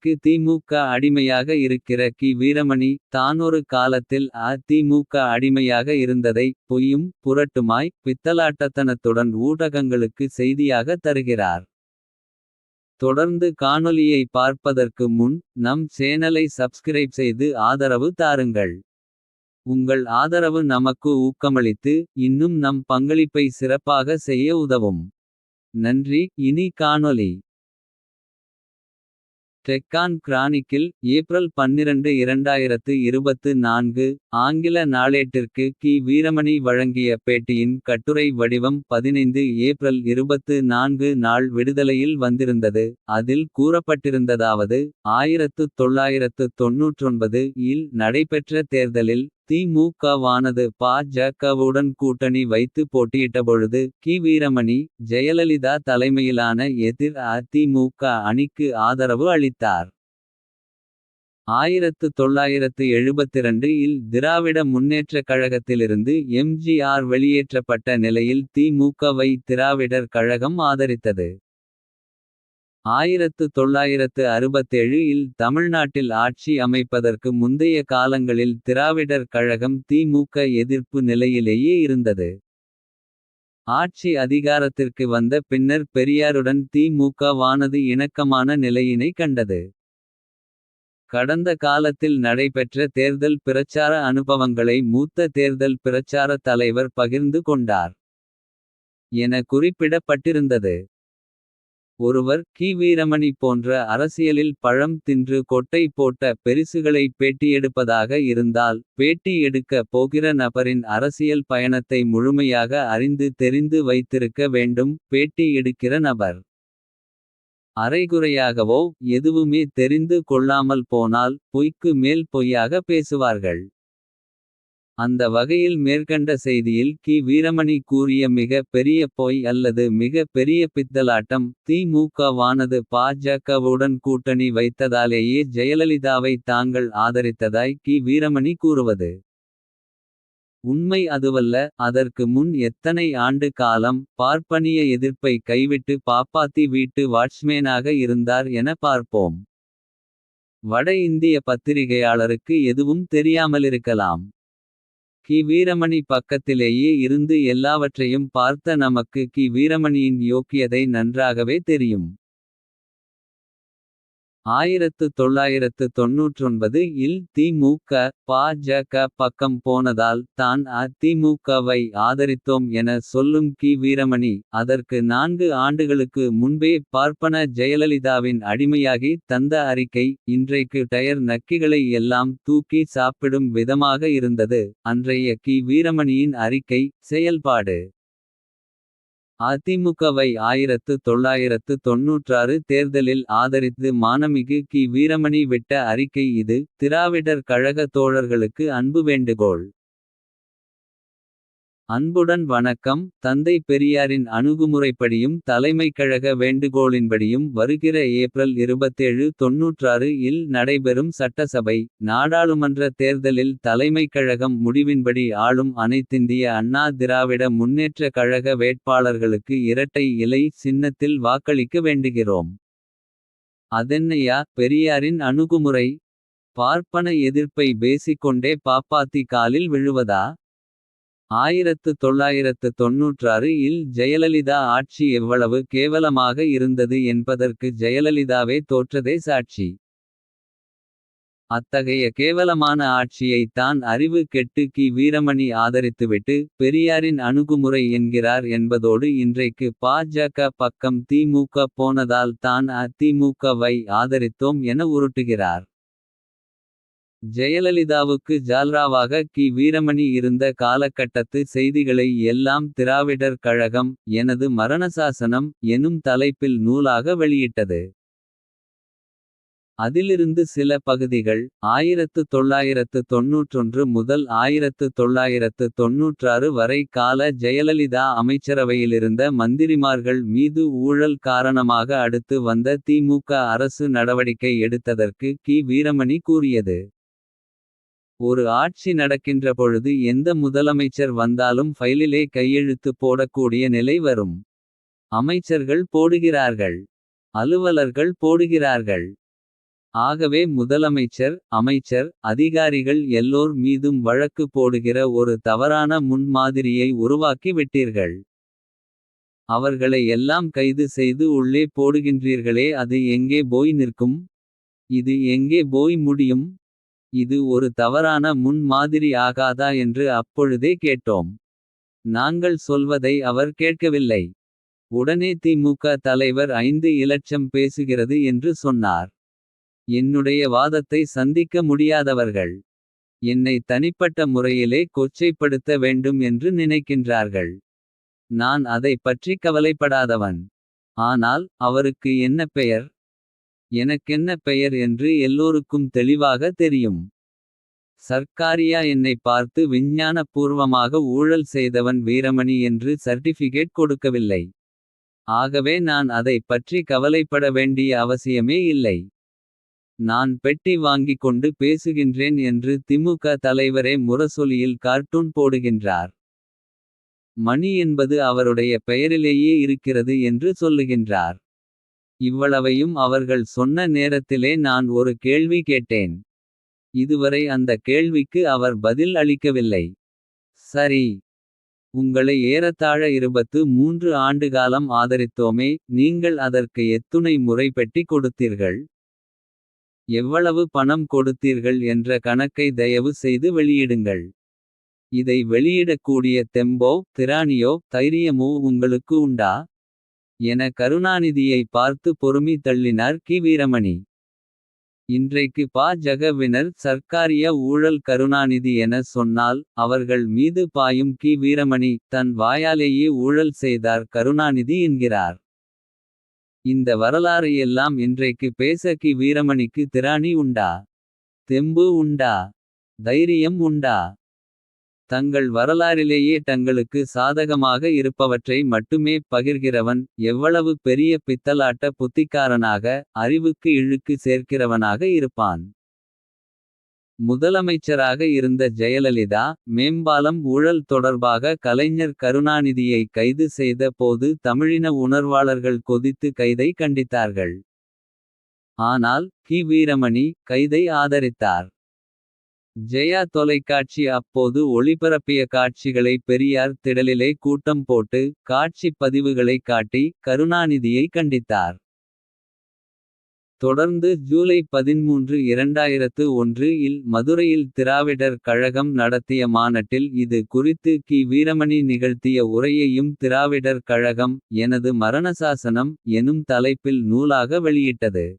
இன்றைக்கு திமுக அடிமையாக இருக்கிற கி வீரமணி. தானொரு காலத்தில் அதிமுக அடிமையாக இருந்ததை. பொய்யும் புரட்டுமாய் பித்தலாட்டத்தனத்துடன் ஊடகங்களுக்கு. செய்தியாக தருகிறார். தொடர்ந்து காணொலியை பார்ப்பதற்கு முன். நம் சேனலை சப்ஸ்கிரைப் செய்து ஆதரவு தாருங்கள். உங்கள் ஆதரவு நமக்கு ஊக்கமளித்து. இன்னும் நம் பங்களிப்பை சிறப்பாக செய்ய உதவும். நன்றி இனி காணொலி டெக்கான் கிரானிக்கில் ஏப்ரல் பன்னிரண்டு இரண்டாயிரத்து இருபத்து நான்கு. ஆங்கில நாளேட்டிற்கு கி வீரமணி வழங்கிய பேட்டியின் கட்டுரை வடிவம் 15 ஏப்ரல் 24 நாள் விடுதலையில் வந்திருந்தது. அதில் கூறப்பட்டிருந்ததாவது 1999 இல் நடைபெற்ற தேர்தலில். தி.மு.க.வானது பா.ஜ.க.வுடன் கூட்டணி வைத்து போட்டியிட்டபொழுது. கி வீரமணி ஜெயலலிதா தலைமையிலான எதிர் அ.தி.மு.க அணிக்கு ஆதரவு அளித்தார். 1972 இல் திராவிட முன்னேற்றக் கழகத்திலிருந்து எம்.ஜி.ஆர். வெளியேற்றப்பட்ட நிலையில் தி.மு.க.வை திராவிடர் கழகம் ஆதரித்தது. 1967 இல் தமிழ்நாட்டில் ஆட்சி அமைப்பதற்கு முந்தைய காலங்களில் திராவிடர் கழகம் தி.மு.க எதிர்ப்பு நிலையிலேயே இருந்தது. ஆட்சி அதிகாரத்திற்கு வந்த பின்னர் பெரியாருடன் தி.மு.க.வானது இணக்கமான நிலையினை கண்டது. கடந்த காலத்தில் நடைபெற்ற தேர்தல் பிரச்சார அனுபவங்களை மூத்த தேர்தல் பிரச்சார தலைவர் பகிர்ந்து கொண்டார். என குறிப்பிடப்பட்டிருந்தது. ஒருவர் கி வீரமணி போன்ற அரசியலில் பழம் தின்று கொட்டை போட்ட பெரிசுகளை பேட்டியெடுப்பதாக இருந்தால். பேட்டி எடுக்க போகிற நபரின் அரசியல் பயணத்தை முழுமையாக அறிந்து தெரிந்து வைத்திருக்க வேண்டும் பேட்டி எடுக்கிற நபர். அரைகுறையாகவோ எதுவுமே தெரிந்து கொள்ளாமல் போனால். பொய்க்கு மேல் பொய்யாக பேசுவார்கள். அந்த வகையில் மேற்கண்ட செய்தியில் கி வீரமணி கூறிய மிக பெரிய பொய் அல்லது மிக பெரிய பித்தலாட்டம். தி.மு.க.வானது பா.ஜ.க.வுடன் கூட்டணி வைத்ததாலேயே ஜெயலலிதாவை தாங்கள் ஆதரித்ததாய் கி வீரமணி கூறுவது. உண்மை அதுவல்ல அதற்கு முன் எத்தனை ஆண்டு காலம். பார்ப்பனிய எதிர்ப்பை கைவிட்டு பாப்பாத்தி வீட்டு வாட்ச்மேனாக இருந்தார் என பார்ப்போம். வட இந்திய பத்திரிகையாளருக்கு எதுவும் தெரியாமலிருக்கலாம். கி வீரமணி பக்கத்திலேயே இருந்து எல்லாவற்றையும் பார்த்த நமக்கு கி வீரமணியின் யோக்கியதை நன்றாகவே தெரியும். 1999 இல் தி.மு.க. பா.ஜ.க பக்கம் போனதால் தான் அ.தி.மு.க.வை ஆதரித்தோம் என சொல்லும் கி வீரமணி. அதற்கு நான்கு ஆண்டுகளுக்கு முன்பே பார்ப்பன ஜெயலலிதாவின் அடிமையாகி தந்த அறிக்கை. இன்றைக்கு டயர் நக்கிகளை எல்லாம் தூக்கி சாப்பிடும் விதமாக இருந்தது. அன்றைய கி வீரமணியின் அறிக்கை செயல்பாடு. அதிமுகவை 1996 தேர்தலில் ஆதரித்து மானமிகு கி வீரமணி விட்ட அறிக்கை இது. திராவிடர் கழக தோழர்களுக்கு அன்பு வேண்டுகோள். அன்புடன் வணக்கம் தந்தை பெரியாரின் அணுகுமுறைப்படியும். தலைமைக்கழக வேண்டுகோளின்படியும் வருகிற ஏப்ரல் 27 96 இல் நடைபெறும் சட்டசபை. நாடாளுமன்ற தேர்தலில் தலைமைக்கழகம் முடிவின்படி ஆளும். அனைத்திந்திய அண்ணா திராவிட முன்னேற்ற கழக வேட்பாளர்களுக்கு. இரட்டை இலை சின்னத்தில் வாக்களிக்க வேண்டுகிறோம். அதென்னையா பெரியாரின் அணுகுமுறை. பார்ப்பன எதிர்ப்பை பேசிக்கொண்டே பாப்பாத்தி காலில் விழுவதா. 1996 இல் ஜெயலலிதா ஆட்சி எவ்வளவு கேவலமாக இருந்தது என்பதற்கு ஜெயலலிதாவே தோற்றதே சாட்சி. அத்தகைய கேவலமான ஆட்சியை தான் அறிவு கெட்டு கி. வீரமணி ஆதரித்துவிட்டு. பெரியாரின் அணுகுமுறை என்கிறார் என்பதோடு இன்றைக்கு பா.ஜ.க பக்கம் தி.மு.க போனதால் தான் அ.தி.மு.க.வை ஆதரித்தோம் என உருட்டுகிறார். ஜெயலலிதாவுக்கு ஜால்ராவாக கி வீரமணி இருந்த காலகட்டத்து செய்திகளை எல்லாம் திராவிடர் கழகம். எனது மரணசாசனம் எனும் தலைப்பில் நூலாக வெளியிட்டது. அதிலிருந்து சில பகுதிகள் 1991 முதல் 1996 வரை கால ஜெயலலிதா அமைச்சரவையிலிருந்த மந்திரிமார்கள் மீது ஊழல் காரணமாக அடுத்து வந்த தி.மு.க அரசு நடவடிக்கை எடுத்ததற்கு கி வீரமணி கூறியது. ஒரு ஆட்சி நடக்கின்ற பொழுது எந்த முதலமைச்சர் வந்தாலும் ஃபைலிலே கையெழுத்து போடக்கூடிய நிலை வரும். அமைச்சர்கள் போடுகிறார்கள். அலுவலர்கள் போடுகிறார்கள். ஆகவே முதலமைச்சர் அமைச்சர் அதிகாரிகள் எல்லோர் மீதும் வழக்கு போடுகிற ஒரு தவறான முன்மாதிரியை உருவாக்கி விட்டீர்கள். அவர்களை எல்லாம் கைது செய்து உள்ளே போடுகின்றீர்களே அது எங்கே போய் நிற்கும். இது எங்கே போய் முடியும். இது ஒரு தவறான முன் மாதிரி ஆகாதா என்று அப்பொழுதே கேட்டோம். நாங்கள் சொல்வதை அவர் கேட்கவில்லை. உடனே திமுக தலைவர் ஐந்து இலட்சம் பேசுகிறது என்று சொன்னார். என்னுடைய வாதத்தை சந்திக்க முடியாதவர்கள். என்னை தனிப்பட்ட முறையிலே கொச்சைப்படுத்த வேண்டும் என்று நினைக்கின்றார்கள். நான் அதைப் பற்றி கவலைப்படாதவன். ஆனால் அவருக்கு என்ன பெயர். எனக்கென்ன பெயர் என்று எல்லோருக்கும் தெளிவாக தெரியும். சர்க்காரியா என்னை பார்த்து விஞ்ஞானபூர்வமாக ஊழல் செய்தவன் வீரமணி என்று சர்டிபிகேட் கொடுக்கவில்லை. ஆகவே நான் அதைப் பற்றி கவலைப்பட வேண்டிய அவசியமே இல்லை. நான் பெட்டி வாங்கிக் கொண்டு பேசுகின்றேன் என்று திமுக தலைவரே முரசொலியில் கார்ட்டூன் போடுகின்றார். மணி என்பது அவருடைய பெயரிலேயே இருக்கிறது என்று சொல்லுகின்றார். இவ்வளவையும் அவர்கள் சொன்ன நேரத்திலே நான் ஒரு கேள்வி கேட்டேன். இதுவரை அந்த கேள்விக்கு அவர் பதில் அளிக்கவில்லை. சரி. உங்களை ஏறத்தாழ இருபத்து மூன்று ஆண்டுகாலம் ஆதரித்தோமே. நீங்கள் அதற்கு எத்துணை முறை பெட்டி கொடுத்தீர்கள். எவ்வளவு பணம் கொடுத்தீர்கள் என்ற கணக்கை தயவு செய்து வெளியிடுங்கள். இதை வெளியிடக்கூடிய தெம்போ திராணியோ தைரியமோ உங்களுக்கு உண்டா. என கருணாநிதியை பார்த்து பொறுமி தள்ளினார் கி வீரமணி. இன்றைக்கு பா ஜகவினர் சர்க்காரிய ஊழல் கருணாநிதி என சொன்னால். அவர்கள் மீது பாயும் கி வீரமணி தன் வாயாலேயே ஊழல் செய்தார் கருணாநிதி என்கிறார். இந்த வரலாறு எல்லாம் இன்றைக்கு பேச கி வீரமணிக்கு திராணி உண்டா. தெம்பு உண்டா. தைரியம் உண்டா. தங்கள் வரலாறிலேயே தங்களுக்கு சாதகமாக இருப்பவற்றை மட்டுமே பகிர்கிறவன். எவ்வளவு பெரிய பித்தலாட்ட புத்திக்காரனாக. அறிவுக்கு இழுக்கு சேர்க்கிறவனாக இருப்பான். முதலமைச்சராக இருந்த ஜெயலலிதா. மேம்பாலம் ஊழல் தொடர்பாக கலைஞர் கருணாநிதியை கைது செய்த போது. தமிழின உணர்வாளர்கள் கொதித்து கைதை கண்டித்தார்கள். ஆனால் கி வீரமணி கைதை ஆதரித்தார். ஜெயா தொலைக்காட்சி அப்போது ஒளிபரப்பிய காட்சிகளை பெரியார் திடலிலே கூட்டம் போட்டு. காட்சிப் பதிவுகளைக் காட்டி கருணாநிதியை கண்டித்தார். தொடர்ந்து ஜூலை 13 2001 இல் மதுரையில் திராவிடர் கழகம் நடத்திய மாநாட்டில் இது குறித்து கி வீரமணி நிகழ்த்திய உரையையும் திராவிடர் கழகம். எனது மரணசாசனம் எனும் தலைப்பில் நூலாக வெளியிட்டது.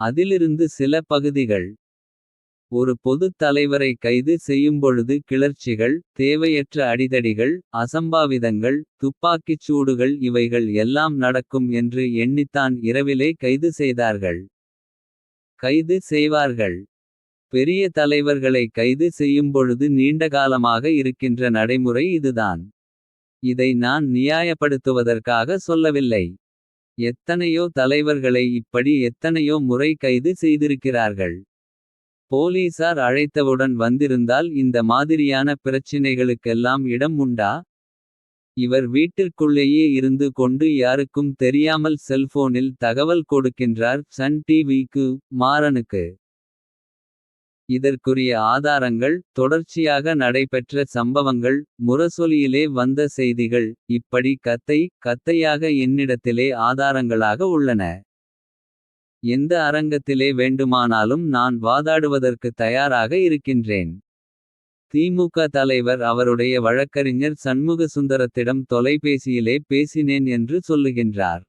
அதிலிருந்து சில பகுதிகள். ஒரு பொதுத் தலைவரை கைது செய்யும்பொழுது கிளர்ச்சிகள். தேவையற்ற அடிதடிகள் அசம்பாவிதங்கள். துப்பாக்கிச் சூடுகள் இவைகள் எல்லாம் நடக்கும் என்று எண்ணித்தான் இரவிலே கைது செய்தார்கள். கைது செய்வார்கள். பெரிய தலைவர்களை கைது செய்யும்பொழுது நீண்டகாலமாக இருக்கின்ற நடைமுறை இதுதான். இதை நான் நியாயப்படுத்துவதற்காக சொல்லவில்லை. எத்தனையோ தலைவர்களை இப்படி எத்தனையோ முறை கைது செய்திருக்கிறார்கள். போலீசார் அழைத்தவுடன் வந்திருந்தால் இந்த மாதிரியான பிரச்சினைகளுக்கெல்லாம் இடம் உண்டா. இவர் வீட்டிற்குள்ளேயே இருந்து கொண்டு யாருக்கும் தெரியாமல் செல்போனில் தகவல் கொடுக்கின்றார் சன் டிவிக்கு மாறனுக்கு. இதற்குரிய ஆதாரங்கள் தொடர்ச்சியாக நடைபெற்ற சம்பவங்கள். முரசொலியிலே வந்த செய்திகள் இப்படி கத்தை. கத்தையாக என்னிடத்திலே ஆதாரங்களாக உள்ளன. எந்த அரங்கத்திலே வேண்டுமானாலும் நான் வாதாடுவதற்கு தயாராக இருக்கின்றேன். திமுக தலைவர் அவருடைய வழக்கறிஞர் சண்முகசுந்தரத்திடம் தொலைபேசியிலே பேசினேன் என்று சொல்லுகின்றார்.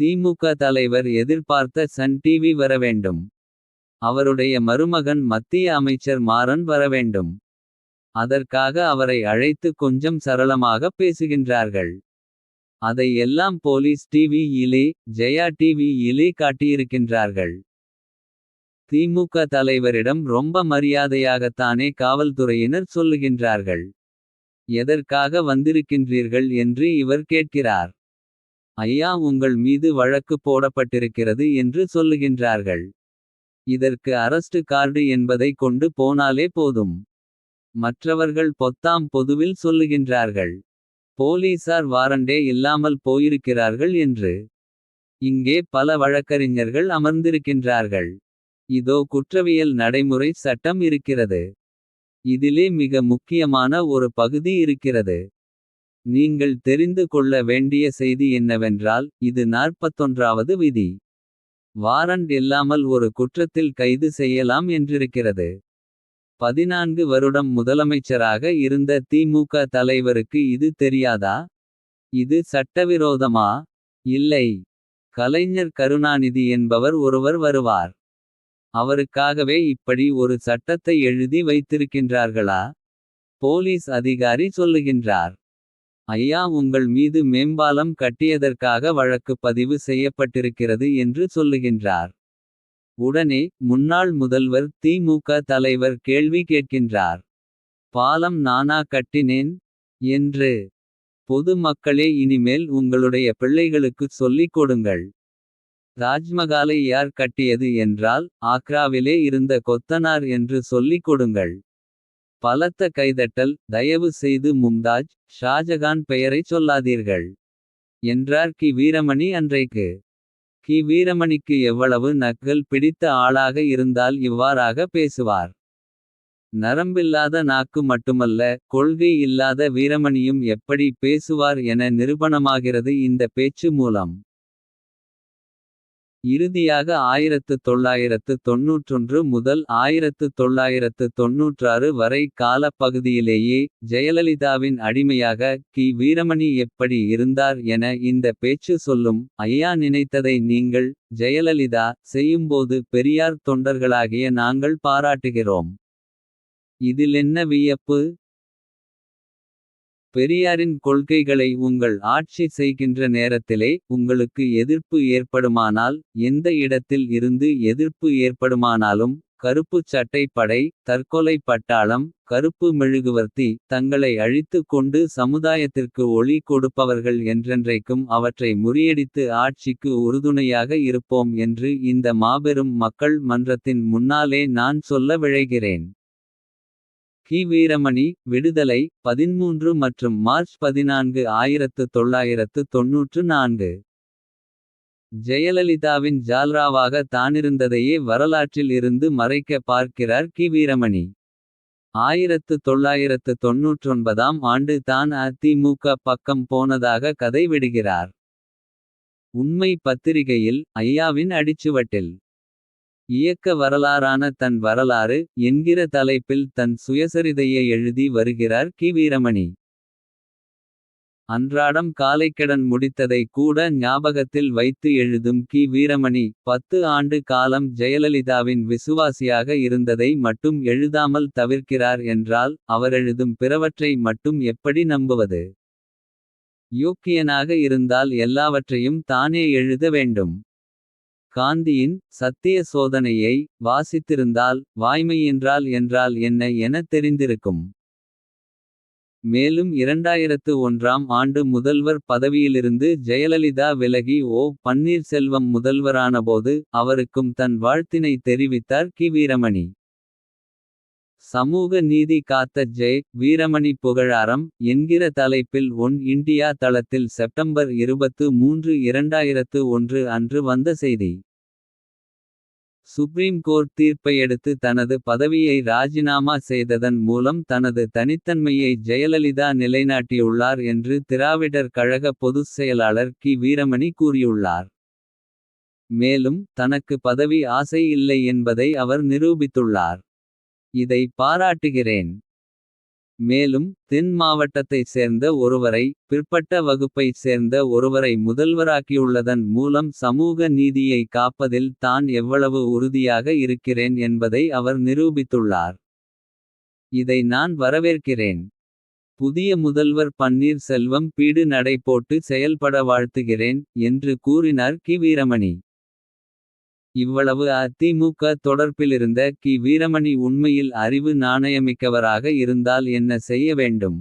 திமுக தலைவர் எதிர்பார்த்த சன் டிவி வரவேண்டும். அவருடைய மருமகன் மத்திய அமைச்சர் மாறன் வரவேண்டும். அதற்காக அவரை அழைத்து கொஞ்சம் சரளமாக பேசுகின்றார்கள். அதை எல்லாம் போலீஸ் டிவி இலே ஜெயா டிவி இலே காட்டியிருக்கின்றார்கள். திமுக தலைவரிடம் ரொம்ப மரியாதையாகத்தானே காவல்துறையினர் சொல்லுகின்றார்கள். எதற்காக வந்திருக்கின்றீர்கள் என்று இவர் கேட்கிறார். ஐயா உங்கள் மீது வழக்கு போடப்பட்டிருக்கிறது என்று சொல்லுகின்றார்கள். இதற்கு அரஸ்ட் கார்டு என்பதை கொண்டு போனாலே போதும். மற்றவர்கள் பொத்தாம் பொதுவில் சொல்லுகின்றார்கள். போலீசார் வாரண்டே இல்லாமல் போயிருக்கிறார்கள் என்று. இங்கே பல வழக்கறிஞர்கள் அமர்ந்திருக்கின்றார்கள். இதோ குற்றவியல் நடைமுறை சட்டம் இருக்கிறது. இதிலே மிக முக்கியமான ஒரு பகுதி இருக்கிறது. நீங்கள் தெரிந்து கொள்ள வேண்டிய செய்தி என்னவென்றால். இது 41வது விதி. வாரண்ட் இல்லாமல் ஒரு குற்றத்தில் கைது செய்யலாம் என்றிருக்கிறது. 14 வருடம் முதலமைச்சராக இருந்த திமுக தலைவருக்கு இது தெரியாதா. இது சட்டவிரோதமா. இல்லை. கலைஞர் கருணாநிதி என்பவர் ஒருவர் வருவார். அவருக்காகவே இப்படி ஒரு சட்டத்தை எழுதி வைத்திருக்கின்றார்களா. போலீஸ் அதிகாரி சொல்லுகின்றார். ஐயா உங்கள் மீது மேம்பாலம் கட்டியதற்காக வழக்கு பதிவு செய்யப்பட்டிருக்கிறது என்று சொல்லுகின்றார். உடனே முன்னாள் முதல்வர் திமுக தலைவர் கேள்வி கேட்கின்றார். பாலம் நானா கட்டினேன். என்று. பொது மக்களே இனிமேல் உங்களுடைய பிள்ளைகளுக்குச் சொல்லிக் கொடுங்கள். ராஜ்மகாலை யார் கட்டியது என்றால். ஆக்ராவிலே இருந்த கொத்தனார் என்று சொல்லிக் கொடுங்கள். பலத்த கைதட்டல் தயவு செய்து மும்தாஜ். ஷாஜகான் பெயரைச் சொல்லாதீர்கள். என்றார் கி வீரமணி அன்றைக்கு. கி வீரமணிக்கு எவ்வளவு நக்கல் பிடித்த ஆளாக இருந்தால் இவ்வாறாக பேசுவார். நரம்பில்லாத நாக்கு மட்டுமல்ல கொள்கை இல்லாத வீரமணியும் எப்படி பேசுவார் என நிரூபணமாகிறது இந்த பேச்சு மூலம். இறுதியாக 1991 முதல் 1996 வரை காலப்பகுதியிலேயே. ஜெயலலிதாவின் அடிமையாக கி வீரமணி எப்படி இருந்தார் என இந்த பேச்சு சொல்லும். ஐயா நினைத்ததை நீங்கள் ஜெயலலிதா செய்யும்போது பெரியார் தொண்டர்களாகிய நாங்கள் பாராட்டுகிறோம். இதிலென்ன வியப்பு. பெரியாரின் கொள்கைகளை உங்கள் ஆட்சி செய்கின்ற நேரத்திலே. உங்களுக்கு எதிர்ப்பு ஏற்படுமானால் எந்த இடத்தில் இருந்து எதிர்ப்பு ஏற்படுமானாலும். கருப்புச் சட்டைப் படை தற்கொலை பட்டாளம். கருப்பு மெழுகுவர்த்தி தங்களை அழித்துக் கொண்டு சமுதாயத்திற்கு ஒளி கொடுப்பவர்கள் என்றென்றைக்கும் அவற்றை முறியடித்து ஆட்சிக்கு உறுதுணையாக இருப்போம் என்று இந்த மாபெரும் மக்கள் மன்றத்தின் முன்னாலே நான் சொல்ல விழைகிறேன். கி வீரமணி விடுதலை 13 மற்றும் மார்ச் 14 1994. ஜெயலலிதாவின் ஜால்ராவாக தானிருந்ததையே வரலாற்றில் இருந்து மறைக்க பார்க்கிறார் கி வீரமணி. 1999ஆம் ஆண்டு தான் அதிமுக பக்கம் போனதாக கதை விடுகிறார். உண்மை பத்திரிகையில் ஐயாவின் அடிச்சுவட்டில். இயக்க வரலாறான தன் வரலாறு என்கிற தலைப்பில் தன் சுயசரிதையை எழுதி வருகிறார் கி வீரமணி. அன்றாடம் காலைக்கடன் முடித்ததை கூட ஞாபகத்தில் வைத்து எழுதும் கி வீரமணி. பத்து ஆண்டு காலம் ஜெயலலிதாவின் விசுவாசியாக இருந்ததை மட்டும் எழுதாமல் தவிர்க்கிறார் என்றால். அவரெழுதும் பிறவற்றை மட்டும் எப்படி நம்புவது. யோக்கியனாக இருந்தால் எல்லாவற்றையும் தானே எழுத வேண்டும். காந்தியின் சத்திய சோதனையை வாசித்திருந்தால். வாய்மையென்றால் என்றால் என்ன எனத் தெரிந்திருக்கும். மேலும் 2001ஆம் ஆண்டு முதல்வர் பதவியிலிருந்து ஜெயலலிதா விலகி ஓ. பன்னீர்செல்வம் முதல்வரானபோது. அவருக்கும் தன் வாழ்த்தினை தெரிவித்தார் கி வீரமணி. சமூக நீதி காத்த ஜெ. வீரமணி புகழாரம் என்கிற தலைப்பில் ஒன் இண்டியா தளத்தில் செப்டம்பர் 23 2001 அன்று வந்த செய்தி. சுப்ரீம் கோர்ட் தீர்ப்பையடுத்து தனது பதவியை ராஜினாமா செய்ததன் மூலம் தனது தனித்தன்மையை ஜெயலலிதா நிலைநாட்டியுள்ளார் என்று திராவிடர் கழக பொதுச் செயலாளர் கி வீரமணி கூறியுள்ளார். மேலும் தனக்கு பதவி ஆசை இல்லை என்பதை அவர் நிரூபித்துள்ளார். இதை பாராட்டுகிறேன். மேலும் தென் மாவட்டத்தைச் சேர்ந்த ஒருவரை. பிற்பட்ட வகுப்பைச் சேர்ந்த ஒருவரை முதல்வராக்கியுள்ளதன் மூலம். சமூக நீதியை காப்பதில் தான் எவ்வளவு உறுதியாக இருக்கிறேன் என்பதை அவர் நிரூபித்துள்ளார். இதை நான் வரவேற்கிறேன். புதிய முதல்வர் பன்னீர் செல்வம் பீடு நடை போட்டு செயல்பட வாழ்த்துகிறேன். என்று கூறினார் கி வீரமணி. இவ்வளவு அதிமுக தொடர்பிலிருந்த கி வீரமணி உண்மையில் அறிவு நாணயமிக்கவராக இருந்தால் என்ன செய்ய வேண்டும்.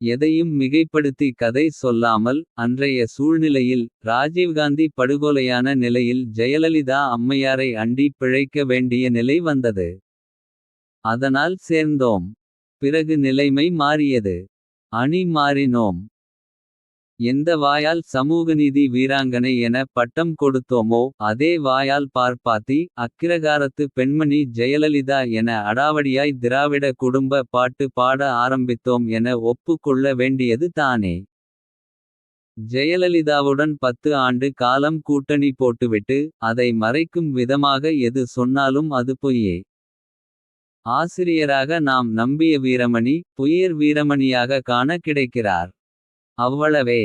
எதையும் மிகைப்படுத்தி கதை சொல்லாமல். அன்றைய சூழ்நிலையில் ராஜீவ்காந்தி படுகொலையான நிலையில். ஜெயலலிதா அம்மையாரை அண்டி பிழைக்க வேண்டிய நிலை வந்தது. அதனால் சேர்ந்தோம். பிறகு நிலைமை மாறியது. அணி மாறினோம். எந்த வாயால் சமூகநீதி வீராங்கனை என பட்டம் கொடுத்தோமோ. அதே வாயால் பார்ப்பாத்தி அக்கிரகாரத்து பெண்மணி ஜெயலலிதா. என அடாவடியாய் திராவிட குடும்ப பாட்டு பாட ஆரம்பித்தோம். என ஒப்புக்கொள்ள வேண்டியது தானே. ஜெயலலிதாவுடன் பத்து ஆண்டு காலம் கூட்டணி போட்டுவிட்டு. அதை மறைக்கும் விதமாக எது சொன்னாலும் அது பொய்யே. ஆசிரியராக நாம் நம்பிய வீரமணி. புயர் வீரமணியாக காண கிடைக்கிறார். அவ்வளவே.